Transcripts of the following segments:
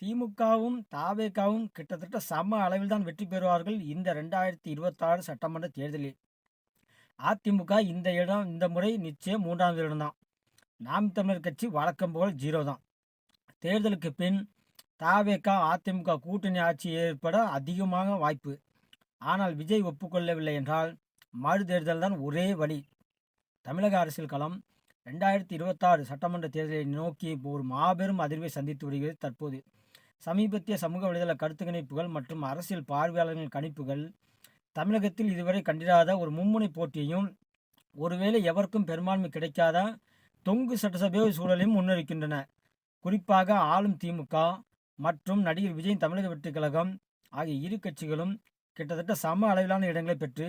திமுகவும் தாவேகாவும் கிட்டத்தட்ட சம அளவில் தான் வெற்றி பெறுவார்கள் இந்த ரெண்டாயிரத்தி இருபத்தாறு சட்டமன்ற தேர்தலில். அதிமுக இந்த இடம் இந்த முறை நிச்சயம் மூன்றாவது இடம்தான் நாம் தமிழர் கட்சி வழக்கம் போல் ஜீரோ தான். தேர்தலுக்கு பின் தாவேகா அதிமுக கூட்டணி ஆட்சி ஏற்பட அதிகமாக வாய்ப்பு. ஆனால் விஜய் ஒப்புக்கொள்ளவில்லை என்றால் மறு தேர்தல் தான் ஒரே வழி. தமிழக அரசியல் களம் ரெண்டாயிரத்தி இருபத்தாறு சட்டமன்ற தேர்தலை நோக்கி ஒரு மாபெரும் அதிர்வை சந்தித்து வருகிறது தற்போது. சமீபத்திய சமூக வலைதள கருத்து கணிப்புகள் மற்றும் அரசியல் பார்வையாளர்களின் கணிப்புகள் தமிழகத்தில் இதுவரை கண்டிராத ஒரு மும்முனை போட்டியையும் ஒருவேளை எவருக்கும் பெரும்பான்மை கிடைக்காத தொங்கு சட்டசபை சூழலையும் முன்னெடுக்கின்றன. குறிப்பாக ஆளும் திமுக மற்றும் நடிகர் விஜய் தமிழக வெற்றிக் கழகம் ஆகிய இரு கட்சிகளும் கிட்டத்தட்ட சம அளவிலான இடங்களை பெற்று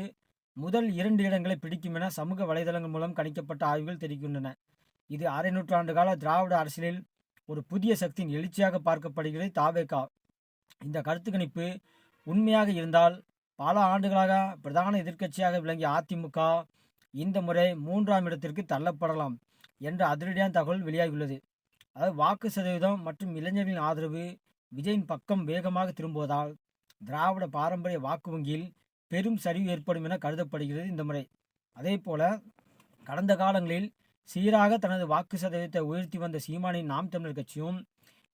முதல் இரண்டு இடங்களை பிடிக்கும் என சமூக வலைதளங்கள் மூலம் கணிக்கப்பட்ட ஆய்வுகள் தெரிவிக்கின்றன. இது அரை நூற்றாண்டு கால திராவிட அரசியலில் ஒரு புதிய சக்தியின் எழுச்சியாக பார்க்கப்படுகிறது தாவேகா இந்த கருத்து கணிப்பு உண்மையாக இருந்தால் பல ஆண்டுகளாக பிரதான எதிர்க்கட்சியாக விளங்கிய அதிமுக இந்த முறை மூன்றாம் இடத்திற்கு தள்ளப்படலாம் என்ற அதிரடியான தகவல் வெளியாகியுள்ளது. அதாவது வாக்கு சதவீதம் மற்றும் இளைஞர்களின் ஆதரவு விஜயின் பக்கம் வேகமாக திரும்புவதால் திராவிட பாரம்பரிய வாக்கு வங்கியில் பெரும் சரிவு ஏற்படும் என கருதப்படுகிறது இந்த முறை. அதே போல கடந்த காலங்களில் சீராக தனது வாக்கு சதவீதத்தை உயர்த்தி வந்த சீமானின் நாம் தமிழர் கட்சியும்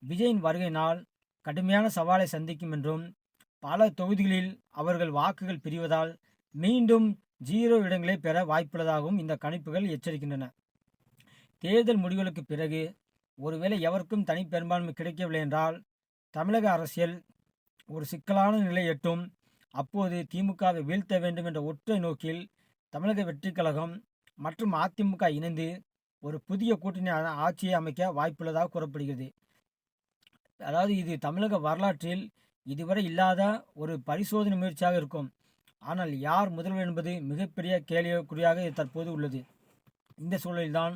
விஜயின் வருகையினால் கடுமையான சவாலை சந்திக்கும் என்றும் பல தொகுதிகளில் அவர்கள் வாக்குகள் பிரிவதால் மீண்டும் ஜீரோ இடங்களை பெற வாய்ப்புள்ளதாகவும் இந்த கணிப்புகள் எச்சரிக்கின்றன. தேர்தல் முடிவுகளுக்கு பிறகு ஒருவேளை எவருக்கும் தனி பெரும்பான்மை கிடைக்கவில்லை என்றால் தமிழக அரசியல் ஒரு சிக்கலான நிலை எட்டும். அப்போது திமுகவை வீழ்த்த வேண்டும் என்ற ஒற்றை நோக்கில் தமிழக வெற்றிக் கழகம் மற்றும் அதிமுக இணைந்து ஒரு புதிய கூட்டணி ஆட்சியை அமைக்க வாய்ப்புள்ளதாக கூறப்படுகிறது. அதாவது இது தமிழக வரலாற்றில் இதுவரை இல்லாத ஒரு பரிசோதனை முயற்சியாக இருக்கும். ஆனால் யார் முதல்வர் என்பது மிகப்பெரிய கேள்விக்குறியாக இது தற்போது உள்ளது. இந்த சூழலில்தான்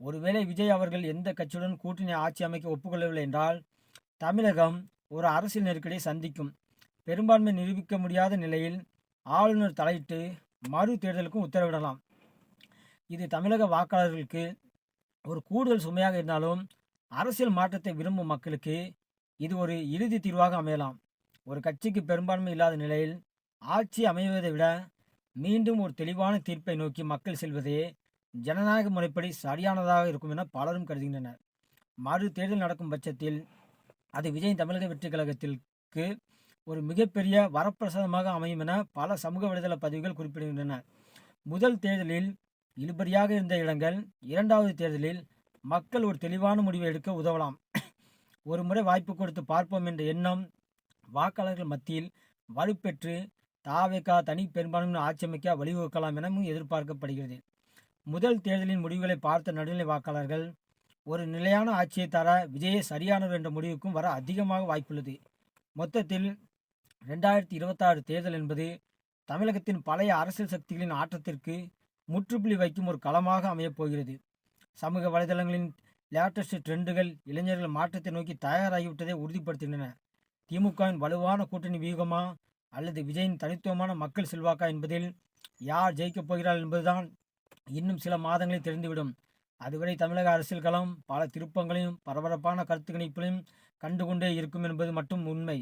ஒருவேளை விஜய் அவர்கள் எந்த கட்சியுடன் கூட்டணி ஆட்சி அமைக்க ஒப்புக்கொள்ளவில்லை என்றால் தமிழகம் ஒரு அரசியல் நெருக்கடியை சந்திக்கும். பெரும்பான்மை நிரூபிக்க முடியாத நிலையில் ஆளுநர் தலையிட்டு மறு தேர்தலுக்கும் உத்தரவிடலாம். இது தமிழக வாக்காளர்களுக்கு ஒரு கூடுதல் சுமையாக இருந்தாலும் அரசியல் மாற்றத்தை விரும்பும் மக்களுக்கு இது ஒரு இறுதி தீர்வாக அமையலாம். ஒரு கட்சிக்கு பெரும்பான்மை இல்லாத நிலையில் ஆட்சி அமைவதை விட மீண்டும் ஒரு தெளிவான தீர்ப்பை நோக்கி மக்கள் செல்வதே ஜனநாயக முறைப்படி சரியானதாக இருக்கும் என பலரும் கருதுகின்றனர். மறு தேர்தல் நடக்கும் பட்சத்தில் அது விஜய் தமிழக வெற்றி கழகத்திற்கு ஒரு மிகப்பெரிய வரப்பிரசாதமாக அமையும் என பல சமூக விடுதலை பதிவுகள் குறிப்பிடுகின்றன. முதல் தேர்தலில் இழுபறியாக இருந்த இடங்கள் இரண்டாவது தேர்தலில் மக்கள் ஒரு தெளிவான முடிவை எடுக்க உதவலாம். ஒரு முறை வாய்ப்பு கொடுத்து பார்ப்போம் என்ற எண்ணம் வாக்காளர்கள் மத்தியில் வலுப்பெற்று தாவேகா தனி பெரும்பான்மையின் ஆட்சி அமைக்க வழிவகுக்கலாம் எனவும் எதிர்பார்க்கப்படுகிறது. முதல் தேர்தலின் முடிவுகளை பார்த்த நடுநிலை வாக்காளர்கள் ஒரு நிலையான ஆட்சியை தர விஜயே சரியானவர் என்ற முடிவுக்கும் வர அதிகமாக வாய்ப்புள்ளது. மொத்தத்தில் ரெண்டாயிரத்தி இருபத்தாறு தேர்தல் என்பது தமிழகத்தின் பழைய அரசியல் சக்திகளின் ஆற்றத்திற்கு முற்றுப்புள்ளி வைக்கும் ஒரு களமாக அமையப் போகிறது சமூக வலைதளங்களின் லேட்டஸ்ட் ட்ரெண்டுகள் இளைஞர்கள் மாற்றத்தை நோக்கி தயாராகிவிட்டதை உறுதிப்படுத்துகின்றன. திமுகவின் வலுவான கூட்டணி வியூகமா அல்லது விஜயின் தனித்துவமான மக்கள் செல்வாக்கா என்பதில் யார் ஜெயிக்கப் போகிறார் என்பதுதான் இன்னும் சில மாதங்களில் தெரிந்துவிடும். அதுவரை தமிழக அரசியல் களம் பல திருப்பங்களையும் பரபரப்பான கருத்து கணிப்புகளையும் கண்டுகொண்டே இருக்கும் என்பது மட்டும் உண்மை.